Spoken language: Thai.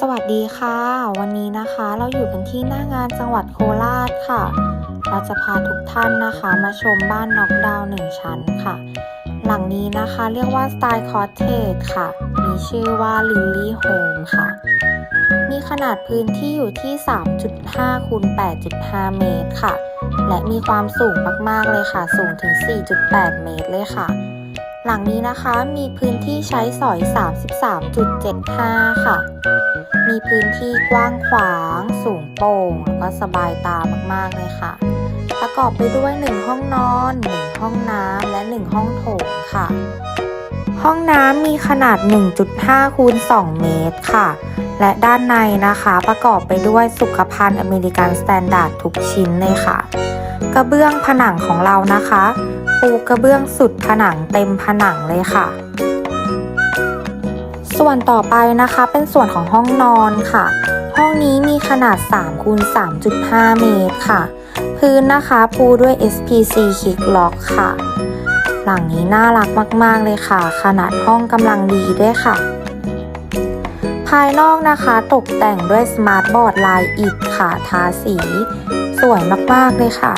สวัสดีค่ะ วันนี้นะคะเราอยู่กันที่หน้างานจังหวัดโคราชค่ะ เราจะพาทุกท่านนะคะมาชมบ้านน็อกดาวน์หนึ่งชั้นค่ะ หลังนี้นะคะเรียกว่าสไตล์คอ t เทจค่ะ มีชื่อว่าลิลลี่โฮมค่ะ มีขนาดพื้นที่อยู่ที่ 3.5คูณ8.5 เมตรค่ะ และมีความสูงมากๆเลยค่ะ สูงถึง 4.8 เมตรเลยค่ะ หลังนี้นะคะมีพื้นที่ใช้สอย 33.75 ค่ะ มีพื้นที่กว้างขวาง สูงโปร่งแล้วก็สบายตามากๆเลยค่ะ ประกอบไปด้วย 1 ห้องนอน 1 ห้องน้ำและ 1 ห้องโถงค่ะ ห้องน้ำมีขนาด 1.5 คูณ 2 เมตรค่ะ และด้านในนะคะประกอบไปด้วยสุขภัณฑ์อเมริกันสแตนดาร์ดทุกชิ้นเลยค่ะ กระเบื้องผนังของเรานะคะ ปูกระเบื้องสุดผนังเต็มผนังเลยค่ะ ส่วนต่อไปนะคะเป็นส่วนของห้องนอนค่ะ ห้องนี้มีขนาด3คูณ3.5 เมตรค่ะ พื้นนะคะปูด้วย SPC Kick Lock ค่ะ หลังนี้น่ารักมาก ๆ เลยค่ะ ขนาดห้องกำลังดีด้วยค่ะ ภายนอกนะคะตกแต่งด้วยสมาร์ทบอร์ดลายอิฐค่ะ ทาสี สวยมาก ๆ เลยค่ะ